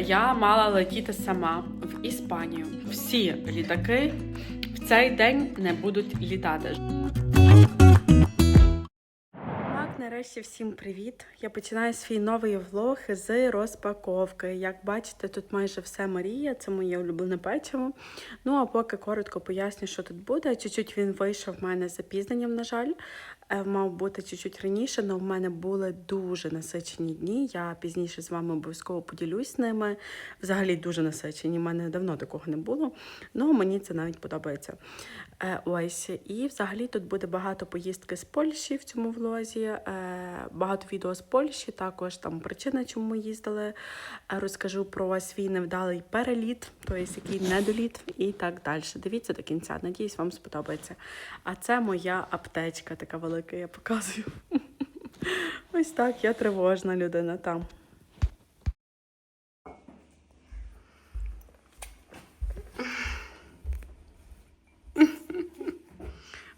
Я мала летіти сама в Іспанію. Всі літаки в цей день не будуть літати. Нарешті всім привіт! Я починаю свій новий влог з розпаковки. Як бачите, тут майже все Марія, це моє улюблене печиво. Ну а поки коротко поясню, що тут буде. Чуть-чуть він вийшов в мене з запізненням, на жаль. Е, Мав бути чуть-чуть раніше, але в мене були дуже насичені дні. Я пізніше з вами обов'язково поділюсь ними. Взагалі дуже насичені. У мене давно такого не було. Ну мені це навіть подобається. Е, Ось і взагалі тут буде багато поїздки з Польщі в цьому влозі. е, Багато відео з Польщі, також там причина, чому ми їздили. Розкажу про свій невдалий переліт, тобто який недоліт, і так далі. Дивіться до кінця. Надіюсь, вам сподобається. А це моя аптечка, така велика, я показую. Ось так, я тривожна людина там.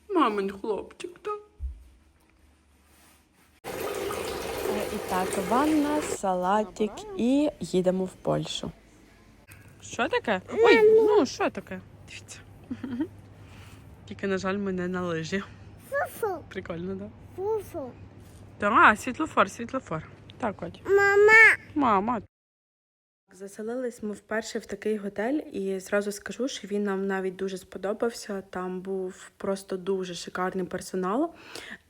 Мамин хлопчик, так? І так, ванна, салатик і їдемо в Польщу. Що таке? Ой, ну що таке? Дивіться. Тільки, на жаль, ми не на лижі. Фу-фу, Прикольно, да? фу-фу. Да? Так, світлофор, світлофор. Так, от. Мама, Мама. Заселились ми вперше в такий готель, і зразу скажу, що він нам навіть дуже сподобався. Там був просто дуже шикарний персонал.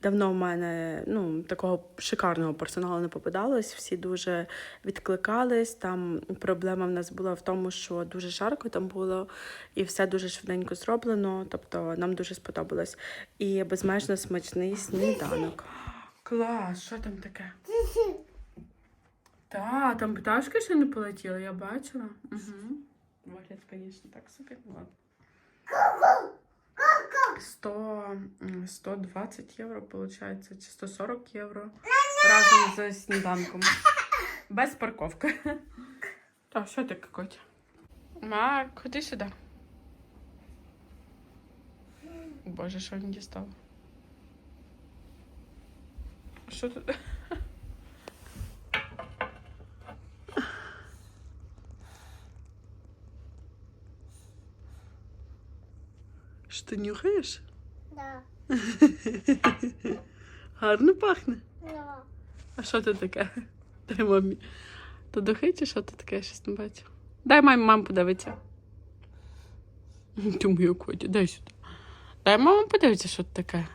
Давно в мене ну, такого шикарного персоналу не попадалось. Всі дуже відкликались. Там проблема в нас була в тому, що дуже жарко там було, і все дуже швиденько зроблено. Тобто нам дуже сподобалось. І безмежно смачний сніданок. Клас, що там таке? Та, там пташки ще не полетіли, я бачила. Угу. Вигляд, звісно, так собі. Ладно. 100, м, 120 євро, виходить, чи 140 євро разом з сніданком. Без парковки. Так, що таке, Котя? Марк, ходи сюди. Боже, що він дістав? Що тут? Що ти нюхаєш? да, Гарно пахне. да. А що це таке? Дай мамі. То духи чи що це таке? Я щось не бачу. Дай мамі маму подивитися. Ти мою коті, дай сюди. Дай маму подивитися, що це таке.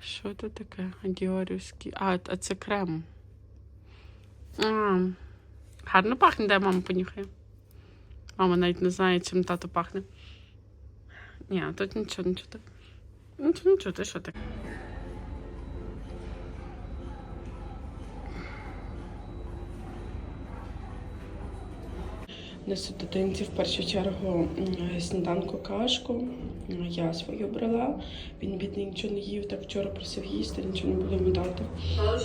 Що це таке? Діорівський. А, а це крем. А, гарно пахне, дай мама понюхає. Мама навіть не знає, чим тато пахне. Ні, тут нічого, нічого так. Нічого, нічого, ти що таке? Несу дитинці в першу чергу сніданку кашку. Я свою брала. Він бідний нічого не їв, так вчора просив їсти, нічого не буду йому дати.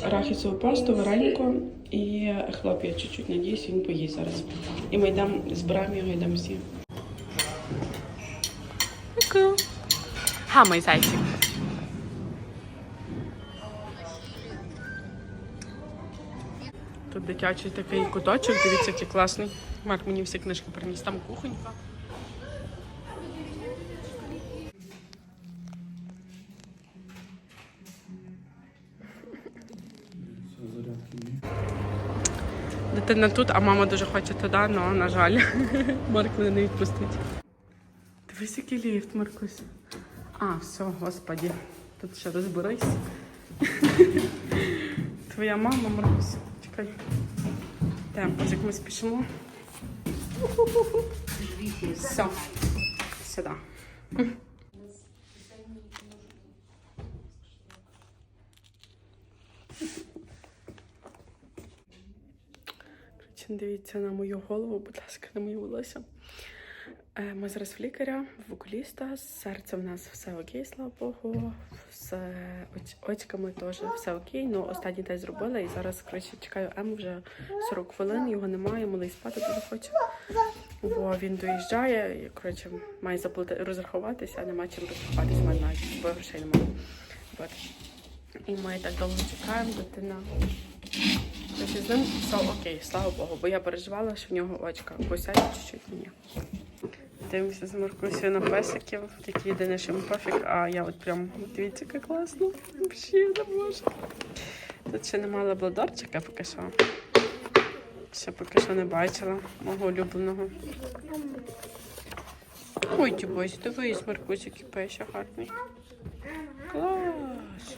Арахісову пасту, варенько і хлоп. Я чуть-чуть надіюсь, він поїсть зараз. І ми йдемо, збираємо його, йдемо всі. Зайчик. Тут дитячий такий куточок, дивіться, який класний. Марк мені всі книжки приніс, там кухонька. Дитина тут, а мама дуже хоче туди, але, на жаль, Марк мене не відпустить. Дивись, який ліфт, Маркусь. А, все, господі. Тут ще розберись. Твоя мама, Маркусь. Чекай. Темп, як ми спішимо. Все. Сюди. Дивіться на мою голову, будь ласка, на мою волосся. Е, Ми зараз в лікаря, в окуліста. З серцем у нас все окей, слава Богу. З оч- очками теж все окей. Ну, останній тест зробила і зараз коротше, чекаю Ему вже 40 хвилин, його немає, малий спати дуже хоче. Бо він доїжджає і коротше, має заплати розрахуватися, а нема чим розрахуватися, в мене навіть бо грошей немає. От. І ми так довго чекаємо, дитина. Тобто з ним все окей, слава Богу, бо я переживала, що в нього очка косять чуть-чуть ні. Дивимося з Маркусею на песиків, такі єдине, що пофіг, а я от прям дивіться, як класно. Взагалі не можу. Тут ще немає лабрадорчика поки що. Ще поки що не бачила мого улюбленого. Ой, ти дивись, Маркусь, який пеща гарний. Клас.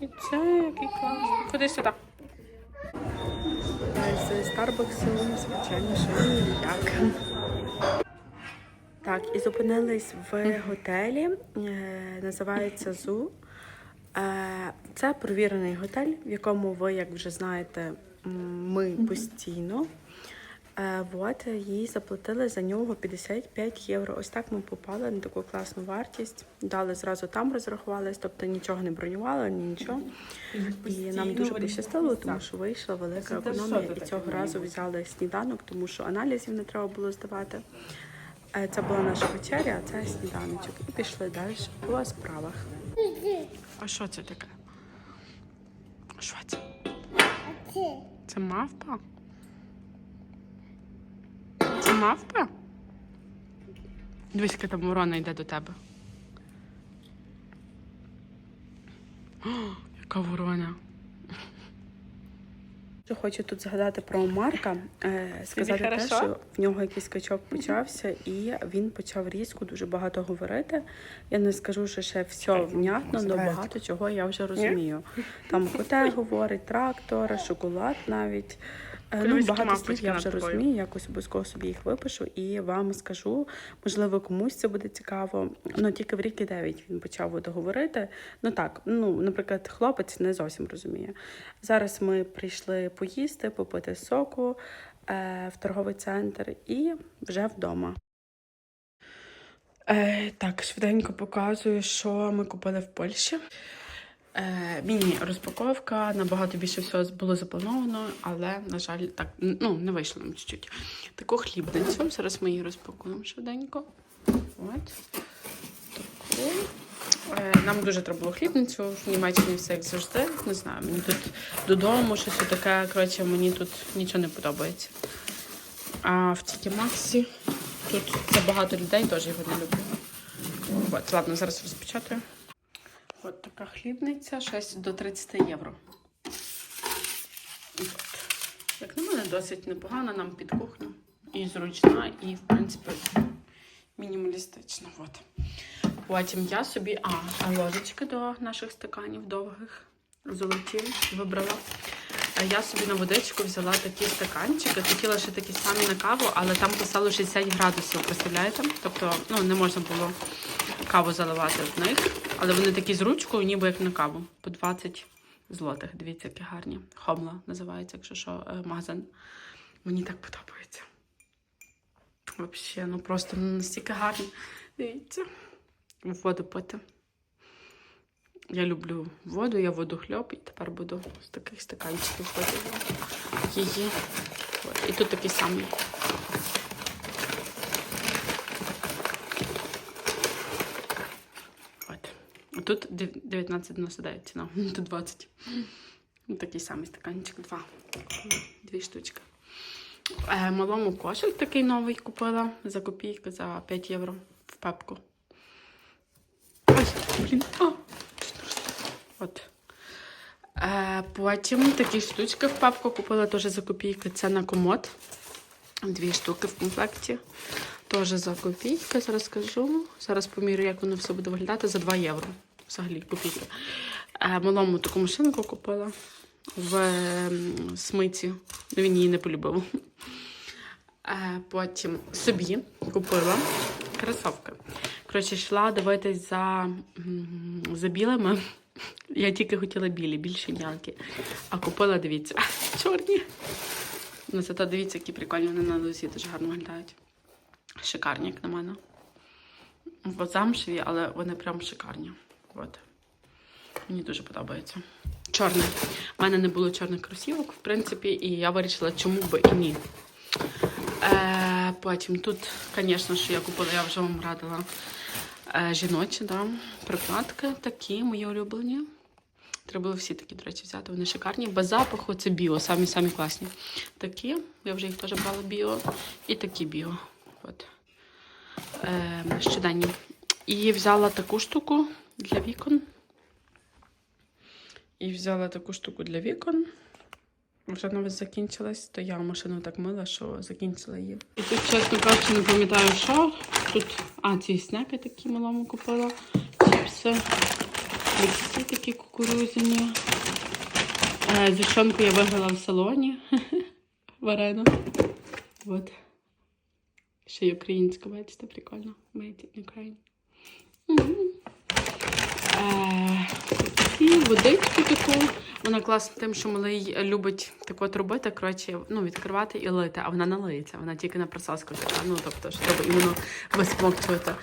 І це який клас. Ходи сюди. З Старбаксу, звичайно, що ніяк. Так, і зупинились в готелі. е, Називається ЗУ. Е, Це провірений готель, в якому ви, як вже знаєте, ми постійно. Е, Вот, їй заплатили за нього 55 євро. Ось так ми попали на таку класну вартість. Дали зразу там розрахувались, тобто нічого не бронювали, ні нічого. І нам дуже пощастило, тому що вийшла велика економія. І цього разу взяли сніданок, тому що аналізів не треба було здавати. Е, Це була наша вечеря, а це сніданочок. І пішли далі по справах. А що це таке? Що це? Це. Мавпа? Це мавпа? Дивись, яка там ворона йде до тебе. О, яка ворона. Хочу тут згадати про Марка, е, сказати те, що в нього якийсь скачок почався, і він почав різко дуже багато говорити. Я не скажу, що ще все внятно, але багато чого я вже розумію. Там коте говорить, трактор, шоколад навіть. Е, Ну, багато слів я вже тобою. розумію, якось обов'язково собі їх випишу і вам скажу. Можливо, комусь це буде цікаво. Ну тільки в рік і дев'ять він почав от говорити. Ну так, ну, наприклад, хлопець не зовсім розуміє. Зараз ми прийшли поїсти, попити соку е, в торговий центр і вже вдома. Е, так, швиденько показую, що ми купили в Польщі. Е, міні-розпаковка, набагато більше всього було заплановано, але, на жаль, так ну, не вийшло нам чуть-чуть. Таку хлібницю. Зараз ми її розпакуємо швиденько. От. Таку. Е, нам дуже треба було хлібницю. В Німеччині все як завжди. Не знаю, мені тут додому щось таке. Коротше, мені тут нічого не подобається. А в тільки Максі тут забагато людей, теж його не люблю. Ладно, зараз розпечатаю. От така хлібниця, щось до 30 євро. Як на мене, досить непогана нам під кухню. І зручна, і, в принципі, мінімалістична. От. Потім я собі, а, ложечки до наших стаканів довгих, золоті, вибрала. Я собі на водичку взяла такі стаканчики. Хотіла ще такі самі на каву, але там писало 60 градусів, представляєте? Тобто, ну, не можна було каву заливати в них. Але вони такі з ручкою, ніби як на каву. По 20 злотих. Дивіться, які гарні. Хомла називається, якщо що, е, магазин. Мені так подобається. Взагалі, ну просто настільки гарні. Дивіться. Воду пити. Я люблю воду, я воду хліб, і тепер буду з таких стаканчиків пити її. І тут такий самий. От. Тут дев- 19,99 ціна, тут 20. Ну, Такий самий стаканчик, два. Дві штучки. Е, малому кошик такий новий купила за копійки за 5 євро в пепку. Ой, блін. О, От. Е, потім такі штучки в папку купила теж за копійки. Це на комод. Дві штуки в комплекті. Теж за копійки, зараз скажу. Зараз помірю, як воно все буде виглядати за 2 євро. Взагалі копійки. Е, малому таку машинку купила в смиці. Він її не полюбив. Е, потім собі купила кросовки. Коротше, йшла дивитись за, за білими. Я тільки хотіла білі, більше ніякі. А купила, дивіться, чорні. Ну, зато дивіться, які прикольні вони на носі дуже гарно виглядають. Шикарні, як на мене. Бо замшеві, але вони прям шикарні. От. Мені дуже подобається. Чорний. У мене не було чорних кросівок, в принципі, і я вирішила, чому би і ні. Е, потім тут, звісно, що я купила, я вже вам радила жіночі, да, прикладки такі, мої улюблені. Треба було всі такі, до речі, взяти. Вони шикарні. Без запаху це біо, самі самі класні. Такі, я вже їх теж брала біо. І такі біо. От. Е, щоденні. І взяла таку штуку для вікон. І взяла таку штуку для вікон. Вже навіть закінчилась, то я машину так мила, що закінчила її. І тут, чесно кажучи, не пам'ятаю, що. Тут, а, ці снеки такі малому купила. Чіпси. Мікси такі кукурузяні. Е, Зішонку я виграла в салоні. Варену. От. Ще й українська, бачите, прикольно. Made in Ukraine. І водичку таку. Вона класна тим, що малий любить так от робити, коротше, ну, відкривати і лити, а вона не лиється, вона тільки на присоску така. Ну, тобто, що треба іменно висмокчувати.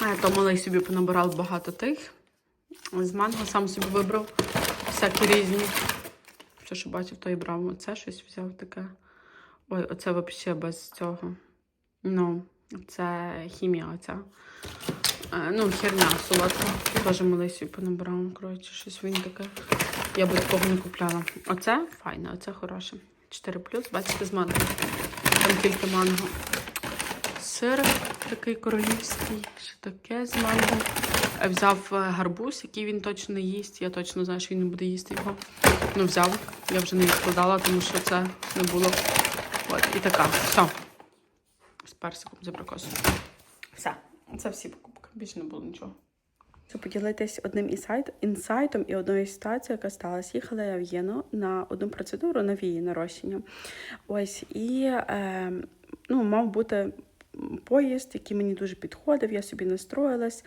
А то малий собі понабирав багато тих. З манго сам собі вибрав всякі різні. Все, що бачив, то і брав. Оце щось взяв таке. Ой, оце взагалі без цього. Ну, це хімія оця. Ну, херня солодка. Теж малий собі понабирав. Коротше, щось він таке. Я би такого не купляла. Оце файне, оце хороше. 4 плюс, бачите, з манго. Там тільки манго. Сир такий королівський, що таке з манго. Е, Взяв е, гарбуз, який він точно не їсть. Я точно знаю, що він не буде їсти його. Ну, взяв. Я вже не відкладала, тому що це не було. От, і така. Все. З персиком з абрикосом. Все. Це всі покупки. Більше не було нічого. Хочу поділитись одним інсайт, інсайтом і одною ситуацією, яка сталася. Їхала я в Єну на одну процедуру на вії нарощення. Ось і е, ну, мав бути поїзд, який мені дуже підходив, я собі настроїлась.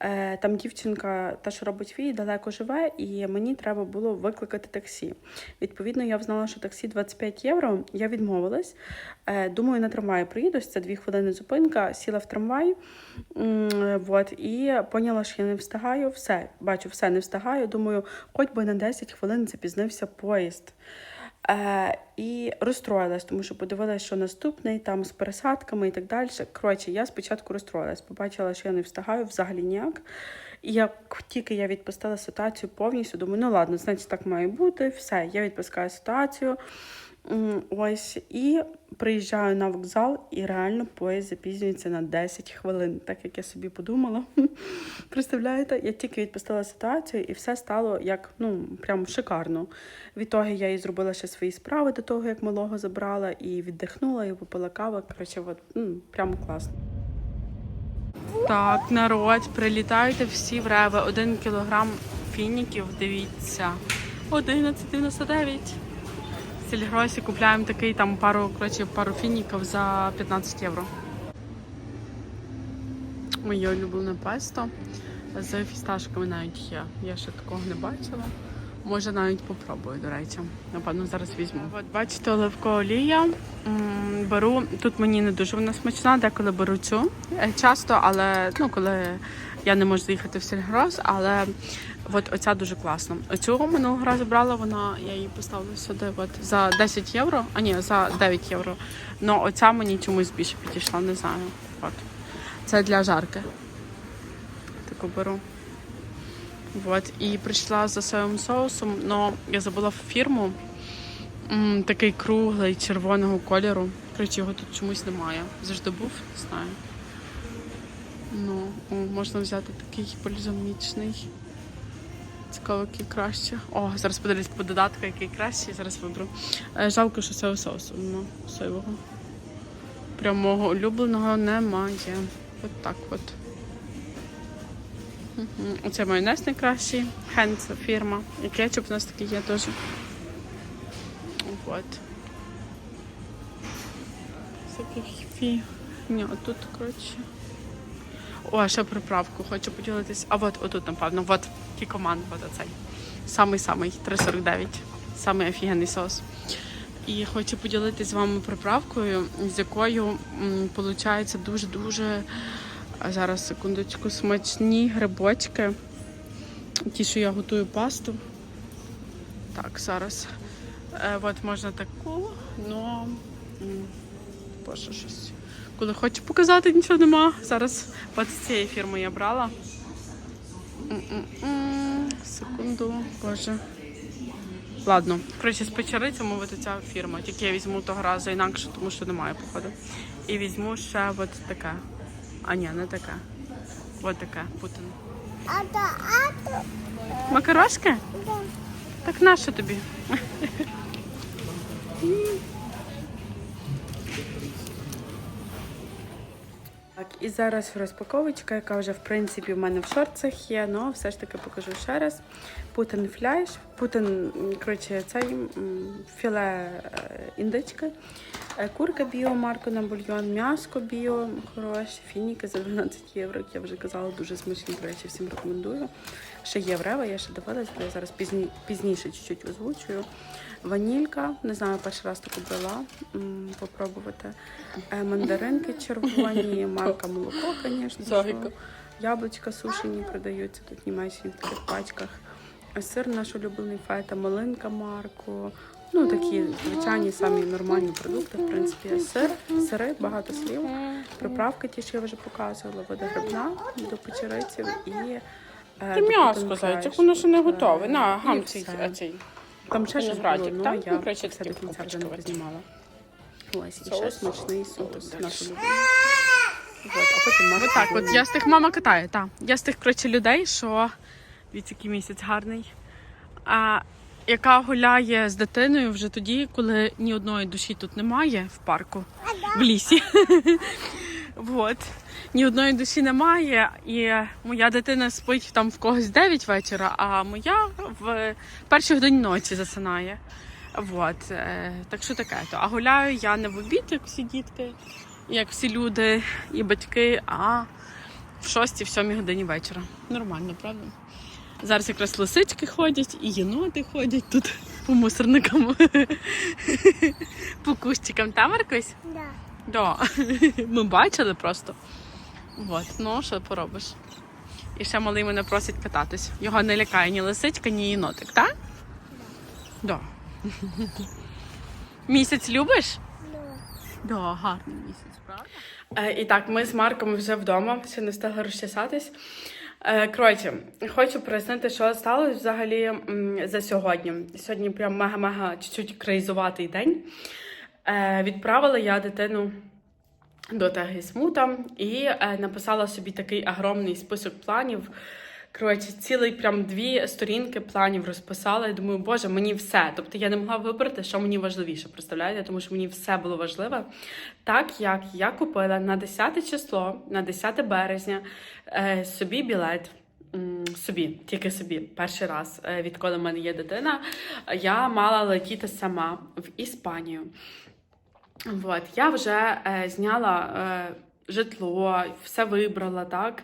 Е, там дівчинка, та, що робить вії, далеко живе, і мені треба було викликати таксі. Відповідно, я взнала, що таксі 25 євро. Я відмовилась. Е, думаю, на трамваї приїдусь, це дві хвилини зупинка, сіла в трамвай. Вот, і поняла, що я не встигаю. Все, бачу, все не встигаю. Думаю, хоч би на 10 хвилин запізнився поїзд. Е, і розстроїлась, тому що подивилася, що наступний там з пересадками і так далі. Коротше, я спочатку розстроїлась, побачила, що я не встигаю взагалі ніяк. І як тільки я відпустила ситуацію повністю, думаю, ну ладно, значить так має бути. Все, я відпускаю ситуацію. Ось і приїжджаю на вокзал, і реально поїзд запізнюється на 10 хвилин, так як я собі подумала. Представляєте, я тільки відпустила ситуацію, і все стало як ну прям шикарно. Відтоді я і зробила ще свої справи до того, як малого забрала, і віддихнула, і попила каву. Коротше, от, м, прямо класно. Так, народ, прилітайте всі в реве. Один кілограм фініків, дивіться. 11,99. В Сільгросі купляємо такий там пару, коротше, пару фініків за 15 євро. Моє улюблене песто з фісташками навіть є. Я ще такого не бачила. Може навіть попробую, до речі. Напевно, зараз візьму. От бачите, оливкова олія. Беру, тут мені не дуже вона смачна, деколи беру цю е, часто, але ну, коли я не можу заїхати в сільгроз, але от оця дуже класна. Оцю минулого разу брала, вона, я її поставила сюди от, за 10 євро, а ні, за 9 євро. Ну оця мені чомусь більше підійшла, не знаю. От. Це для жарки. Таку беру. Вот. І прийшла за соєвим соусом, але я забула фірму. М, такий круглий червоного кольору. Коротше, його тут чомусь немає. Завжди був, не знаю. Ну, можна взяти такий бальзамічний. Цікаво, який краще. О, зараз подивлюсь по додатку, який кращий, зараз виберу. Е, Жалко, що соєвого соусу нема соєвого. Прямого улюбленого немає. От так от. Мгм. Оце майонез найкращий. Хен фірма. І кетчуп у нас такий є теж. От. Всяких. Ні, отут, коротше. О, ще приправку хочу поділитись. А от отут, напевно, от кікоман, оцей. Самий-самий 3,49. Самий офігенний сос. І хочу поділитись з вами приправкою, з якою виходить дуже-дуже зараз секундочку, смачні грибочки. Ті, що я готую пасту. Так, зараз. Е, от можна таку, м, боже щось. Коли хочу показати, нічого нема. Зараз от з цієї фірми я брала. Секунду. боже. Ладно, коротше, з печерицями от ця фірма. Тільки я візьму того разу інакше, тому що немає, походу. І візьму ще от таке. А ні, не таке. От таке, Путін. А то, а то. Макарошки? Да. Так нащо тобі? Так, і зараз розпаковочка, яка вже в принципі в мене в шорцах є, але все ж таки покажу ще раз. Путин фляж, путин, коротше, цей філе е, індички, е, курка біо, марко на бульйон, м'яско біо, хороше, фініки за 12 євро, як я вже казала, дуже смачні, до речі, всім рекомендую. Ще є врева, я ще дивилась, бо зараз пізні, пізніше чуть-чуть озвучую. Ванілька, не знаю, перший раз таку брала, попробувати. Е, Мандаринки червоні, марка молоко, звісно. Яблучка сушені продаються тут в Німеччині в таких пачках. Е, Сир наш улюблений фета, малинка марку. Ну, такі звичайні самі нормальні продукти, в принципі, сир, сири, багато слів. Приправки ті, що я вже показувала, вода грибна до печериців і. е, Ти м'ясо, зайчик, воно ще не готове. На, і гам цей, цей. Там ще щось було, так? ну, я Ну, все до кінця вже не познімала. Ось, і ще смачний соус наш улюблений. От, а потім Марк Отак, от я з тих мама катає, так. Я з тих коротше, людей, що від який місяць гарний. А, яка гуляє з дитиною вже тоді, коли ні одної душі тут немає в парку, в лісі. От. Ні одної душі немає, і моя дитина спить там в когось 9 вечора, а моя в першій годині ночі засинає. Вот. е, Так що таке то. А гуляю я не в обід, як всі дітки, як всі люди і батьки, а в 6-7 годині вечора. Нормально, правда? Зараз якраз лисички ходять, і єноти ходять тут по мусорникам, по кущикам. Та, Маркусь? Да. Да. Ми бачили просто. От, ну що поробиш? І ще малий мене просить кататись. Його не лякає ні лисичка, ні єнотик, так? Да. Місяць любиш? Да. Да, гарний місяць, правда? Е, І так, ми з Марком вже вдома, ще не встигли розчесатись. Е, Коротше, хочу прояснити, що сталося взагалі м, за сьогодні. Сьогодні прям мега-мега чуть-чуть крейзуватий день. Е, Відправила я дитину до ТГСМУ і е, написала собі такий огромний список планів. Коротше, цілий прям дві сторінки планів розписала. І думаю, боже, мені все. Тобто я не могла вибрати, що мені важливіше, представляєте? Тому що мені все було важливе. Так як я купила на 10 число, на 10 березня, е, собі білет. Собі, тільки собі, перший раз, е, відколи в мене є дитина, я мала летіти сама в Іспанію. Вот, я вже е, зняла е, житло, все вибрала, так.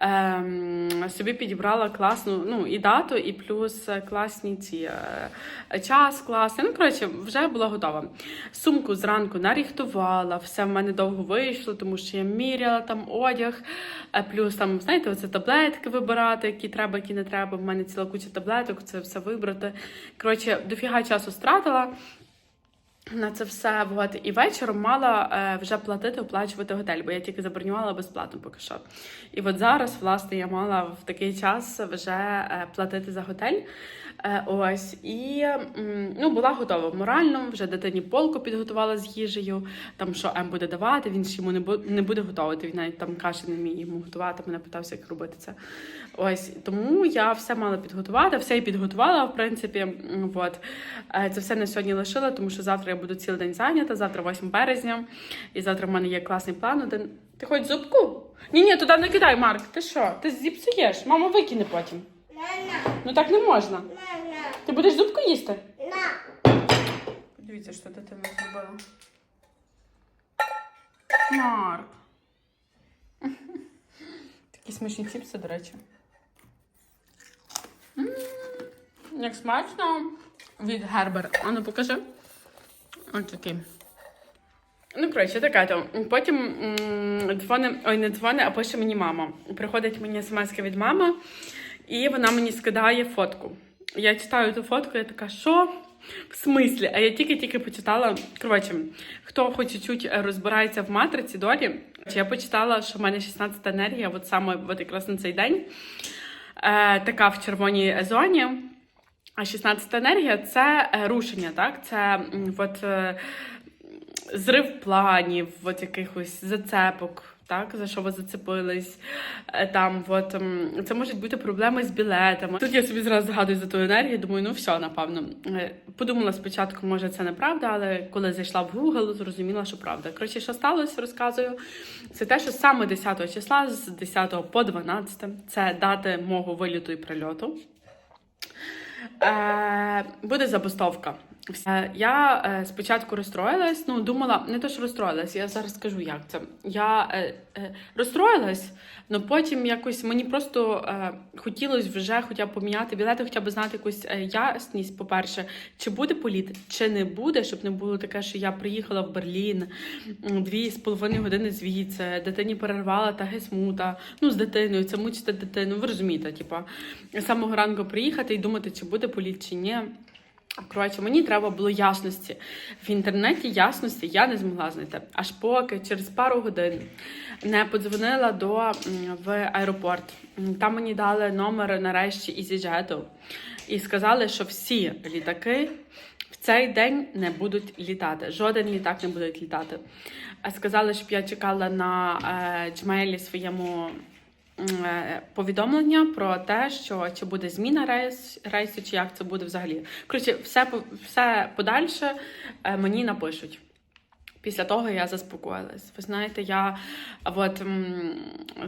Ем, собі підібрала класну ну, і дату, і плюс класні ці е, час класний. Ну, коротше, вже була готова. Сумку зранку наріхтувала, все в мене довго вийшло, тому що я міряла там одяг, е, плюс там, знаєте, оце таблетки вибирати, які треба, які не треба. В мене ціла куча таблеток, це все вибрати. Коротше, дофіга часу стратила на це все. Вот. І вечором мала е, вже платити, оплачувати готель, бо я тільки забронювала безплатно поки що. І от зараз, власне, я мала в такий час вже е, платити за готель. Е, ось і ну, була готова морально. Вже дитині полку підготувала з їжею. Там що М буде давати, він ж йому не буде готувати. Він навіть там каші не вміє йому готувати. Мене питався, як робити це. Ось тому я все мала підготувати, все і підготувала, в принципі. От. Е, Це все на сьогодні лишила, тому що завтра я буду цілий день зайнята, завтра 8 березня, і завтра в мене є класний план. Один. Ти хоч зубку? Ні, ні, туди не кидай, Марк. Ти що? Ти зіпсуєш? Мама викине потім. Ну так не можна. Ти будеш зубку їсти? Подивіться, що дитина зробила. Марк. Такі смачні чіпси, до речі. М, Як смачно від Гербер. А ну покажи. Ось такий. Ну, коротше, таке то. Потім м, дзвони, ой, не дзвони, а пише мені мама. Приходить мені смс від мами, і вона мені скидає фотку. Я читаю ту фотку, я така, що? В смислі? А я тільки-тільки почитала. Коротше, хто хоч чуть розбирається в матриці долі, я почитала, що в мене 16 енергія, от саме от якраз на цей день. е, така в червоній зоні. А 16 енергія це е, рушення, так? Це от, е, зрив планів, от якихось зацепок. Так, за що ви зацепились? Е, Там, от, це можуть бути проблеми з білетами. Тут я собі зразу згадую за ту енергію, думаю, ну все, напевно. Е, Подумала спочатку, може, це неправда, але коли зайшла в Google, зрозуміла, що правда. Коротше, що сталося, розказую. Це те, що саме 10 числа, з 10 по 12, це дати мого виліту і прильоту. Е, буде забастовка. Е, Я е, спочатку розстроїлась, ну думала, не то, що розстроїлась, я зараз скажу, як це. Я е, е, розстроїлась, але потім якось мені просто е, хотілося вже хоча б поміняти білети, хоча б знати якусь е, ясність, по-перше, чи буде політ, чи не буде, щоб не було таке, що я приїхала в Берлін дві з половиною години звідси, дитині перервала та гесмута, ну з дитиною, це мучити дитину. Ви розумієте, типа з самого ранку приїхати і думати, чи буде політ, чи ні. Коротше, мені треба було ясності. В інтернеті ясності я не змогла знайти. Аж поки через пару годин не подзвонила до в аеропорт. Там мені дали номер нарешті EasyJet і сказали, що всі літаки в цей день не будуть літати. Жоден літак не буде літати. Сказали, щоб я чекала на е, своєму м, е, повідомлення про те, що чи буде зміна рейс, рейсу, чи як це буде взагалі. Коротше, все, все подальше е, мені напишуть. Після того я заспокоїлась. Ви знаєте, я от,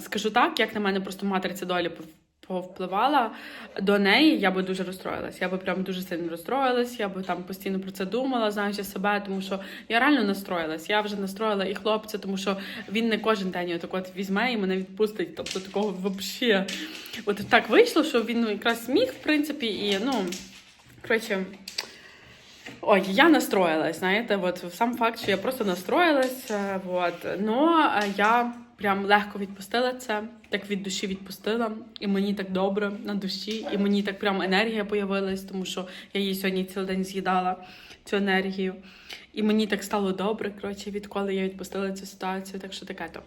скажу так, як на мене просто матриця долі повпливала до неї, я би дуже розстроїлась. Я би прям дуже сильно розстроїлась, я би там постійно про це думала, знаючи себе, тому що я реально настроїлась. Я вже настроїла і хлопця, тому що він не кожен день отак от візьме і мене відпустить. Тобто такого взагалі. От так вийшло, що він ну, якраз міг, в принципі, і ну коротше. Ой, я настроїлась, знаєте, от сам факт, що я просто настроїлась, е, от, но е, я прям легко відпустила це, так від душі відпустила, і мені так добре на душі, і мені так прям енергія появилась, тому що я її сьогодні цілий день з'їдала цю енергію. І мені так стало добре, коротше, відколи я відпустила цю ситуацію, так що таке то.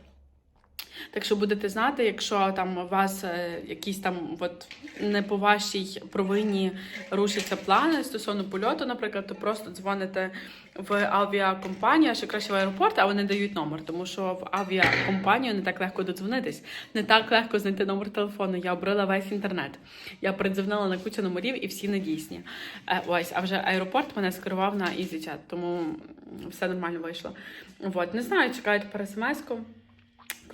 Так що будете знати, якщо там у вас е, якісь там от не по вашій провині рушаться плани стосовно польоту, наприклад, то просто дзвоните в авіакомпанію, а ще краще в аеропорт, а вони дають номер, тому що в авіакомпанію не так легко додзвонитись, не так легко знайти номер телефону. Я обрила весь інтернет. Я придзвонила на кучу номерів і всі недійсні. Е, Ось, а вже аеропорт мене скерував на EasyJet, тому все нормально вийшло. От, не знаю, чекаю тепер смс-ку.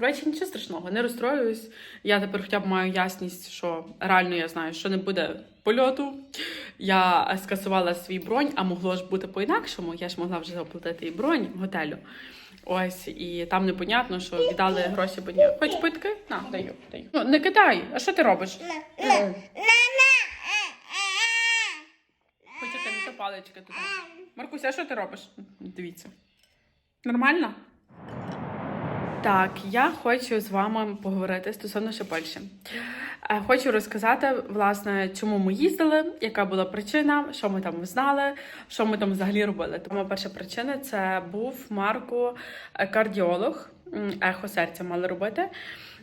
Коротше, нічого страшного, не розстроююсь. Я тепер хоча б маю ясність, що реально я знаю, що не буде польоту. Я скасувала свій бронь, а могло ж бути по-інакшому. Я ж могла вже оплатити і бронь готелю. Ось, і там непонятно, що віддали гроші, бо ні. Хоч питки? На, даю, даю. Ну, не кидай, а що ти робиш? Хочете не та паличка туди. Маркуся, а що ти робиш? Дивіться. Нормально? Так, я хочу з вами поговорити стосовно ще Польщі. Е, Хочу розказати, власне, чому ми їздили, яка була причина, що ми там знали, що ми там взагалі робили. Тому перша причина це був Марко е, кардіолог, ехо серця мали робити.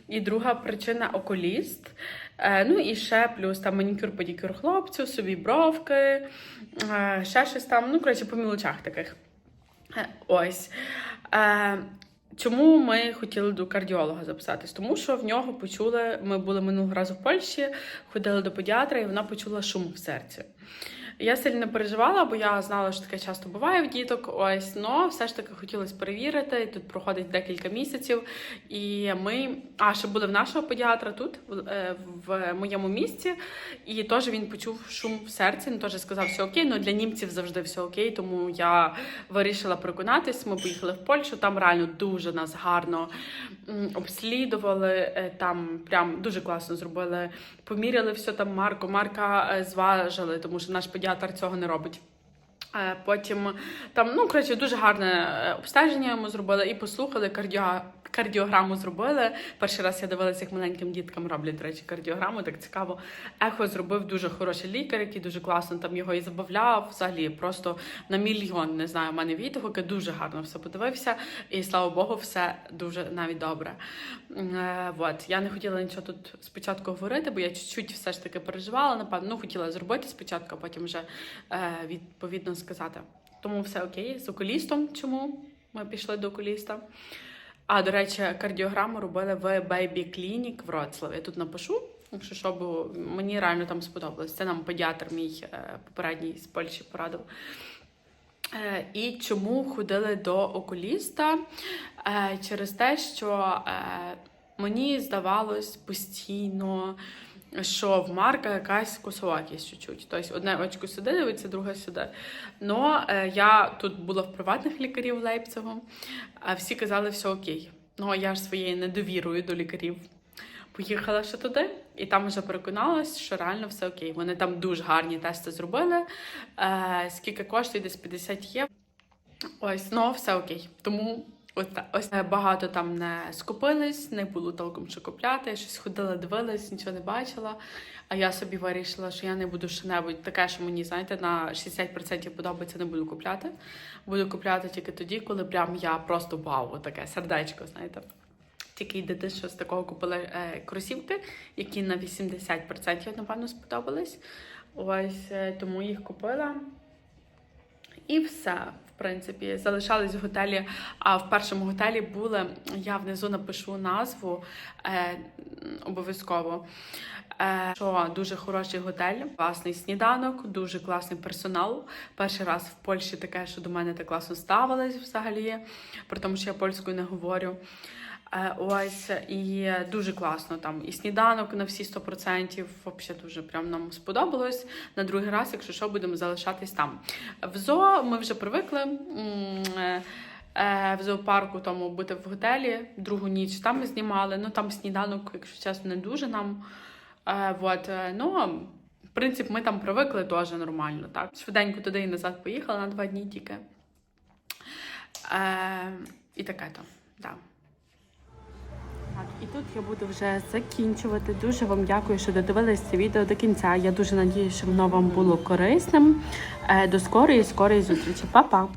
І друга причина окуліст. Е, Ну і ще плюс там манікюр, pedикюр хлопцю, собі бровки, ще щось там. Ну, коротше, по мілочах таких. Ось. Чому ми хотіли до кардіолога записатись? Тому що в нього почули, ми були минулого разу в Польщі, ходили до педіатра, і вона почула шум в серці. Я сильно переживала, бо я знала, що таке часто буває в діток. Ось, но все ж таки хотілося перевірити. Тут проходить декілька місяців. І ми, а ще були в нашого педіатра тут, в, е, моєму місці, і теж він почув шум в серці. Він теж сказав, все окей. Ну для німців завжди все окей. Тому я вирішила переконатись. Ми поїхали в Польщу. Там реально дуже нас гарно обслідували. е, Там прям дуже класно зробили. Поміряли все там Марко. Марка е, зважили, тому що наш педіатр цього не робить. Е, Потім там, ну коротше, дуже гарне е, обстеження йому зробили і послухали кардіо. Кардіограму зробили. Перший раз я дивилася, як маленьким діткам роблять, до речі, кардіограму, так цікаво. Ехо зробив дуже хороший лікар, який дуже класно там його і забавляв. Взагалі, просто на мільйон не знаю, у мене відгуки, дуже гарно все подивився. І слава Богу, все дуже навіть добре. Е, вот. Я не хотіла нічого тут спочатку говорити, бо я чуть-чуть все ж таки переживала. Напевно, ну хотіла зробити спочатку, а потім вже е, відповідно сказати. Тому все окей. З окулістом. Чому ми пішли до окуліста? А, до речі, кардіограму робили в Baby Clinic в Вроцлаві. Я тут напишу, якщо що, бо мені реально там сподобалось. Це нам педіатр мій е, попередній з Польщі порадив. Е, І чому ходили до окуліста? Е, Через те, що мені здавалось постійно, що в Марка якась косовакість чуть-чуть. Тобто одне очко сюди дивиться, друге сюди. Но е, я тут була в приватних лікарів Лейпцигу, а всі казали, все окей. Ну, я ж своєю недовірою до лікарів поїхала ще туди, і там вже переконалась, що реально все окей. Вони там дуже гарні тести зробили. Е, скільки коштує? Десь 50 євро. Ось, ну все окей. Тому ось, багато там не скупились, не було толком що купляти. Щось ходила, дивилась, нічого не бачила. А я собі вирішила, що я не буду що-небудь таке, що мені, знаєте, на 60% подобається, не буду купляти. Буду купляти тільки тоді, коли прям я просто вау, таке сердечко, знаєте. Тільки йдете, що з такого купила е, кросівки, які на 80% напевно сподобались. Ось е, тому їх купила. І все, принципі, залишались в готелі. А в першому готелі були. Я внизу напишу назву е, обов'язково. Е, що дуже хороший готель, класний сніданок, дуже класний персонал. Перший раз в Польщі таке, що до мене так класно ставились взагалі, при тому, що я польською не говорю. Е, Ось і дуже класно там. І сніданок на всі 100%. Взагалі дуже прям нам сподобалось. На другий раз, якщо що, будемо залишатись там. В ЗОО ми вже привикли. е, е, В зоопарку тому бути в готелі другу ніч там ми знімали. Ну там сніданок, якщо чесно, не дуже нам. Вот, ну, в принципі, ми там привикли теж нормально. Так? Швиденько туди і назад поїхали на два дні тільки. І таке то. Да. Так, і тут я буду вже закінчувати. Дуже вам дякую, що додивились це відео до кінця. Я дуже надію, що воно вам було корисним. Е, До скорої, скорої зустрічі. Па-па!